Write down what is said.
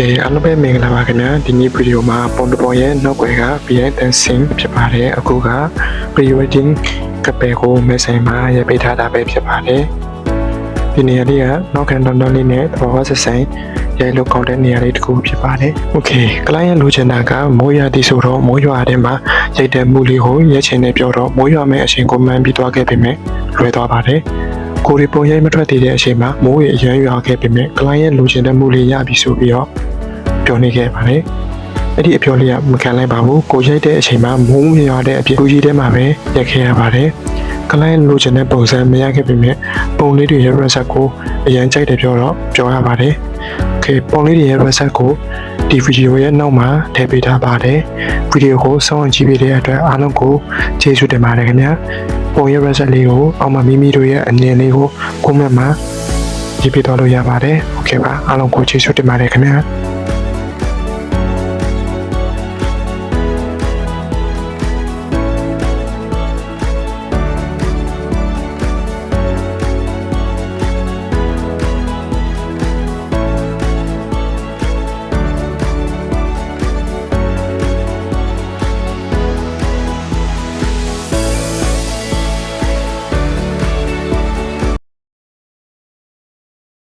ကဲအားလုံးပဲမင်္ဂလာပါခင်ဗျာဒီနေ့ဗီဒီယိုမှာပုံတပုံရဲ့နောက်ွယ်က BI dancing ဖြစ်ပါတယ်အခုက pre wedding ကပယ်ကိုမဲဆိုင်မှာရပေးထားတာပဲဖြစ်ပါတယ်ဒီနေရာလေးကနောက်ခံတန်တန်လေးနဲ့သဘောဝဆက်ဆိုင်ရဲလို့ကောင်းတဲ့နေရာလေးတစ်ခုဖြစ်ပါတယ်။ Okay client လိုချင်တာကမိုးရွာတည်ဆိုတော့မိုးရွာတဲ့မှာရိုက်တဲ့မှုလေးကိုရဲချင်နေပြောတော့မိုးရွာမဲ့အချိန်ကိုမှန်ပြီးသွားခဲ့ပေမဲ့လွယ်သွားပါတယ်။ ကိုရီပုံရိပ်မထွက်သေးတဲ့အချိန်မှာမိုးရေအရမ်းရွာခဲ့ပေမဲ့ကလိုင်းရဲ့လိုချင်တဲ့မှုလေးရပြီဆိုပြီးတော့ပြောနေခဲ့ပါတယ်။အဲ့ဒီအပြောလေးကမခံလိုက်ပါဘူး။ကိုရိပ်တဲ့အချိန်မှာမိုးမရွာတဲ့အပြင်ကိုကြီးထဲမှာပဲရက်ခဲ့ရပါတယ်။ကလိုင်းလိုချင်တဲ့ပုံစံမရခဲ့ပေမဲ့ပုံလေးတွေရဲ့ reset ကိုအရန်ကြိုက်တယ်ပြောတော့ပြောရပါတယ်။ Okay ပုံလေးတွေရဲ့ reset ကိုဒီဗီဒီယိုရဲ့နောက်မှာထည့်ပေးထားပါတယ်။ဗီဒီယိုကိုစောင့်ကြည့်ပေးတဲ့အတွက်အားလုံးကိုကျေးဇူးတင်ပါတယ်ခင်ဗျာ။ ပုံရ reset လေးကိုအောက်မှာမိမိတို့ရဲ့အမြင်လေးကို comment မှာရေးပြသွားလို့ရပါတယ်။ Okay ပါအားလုံးကိုကျေးဇူးတင်ပါတယ်ခင်ဗျာ။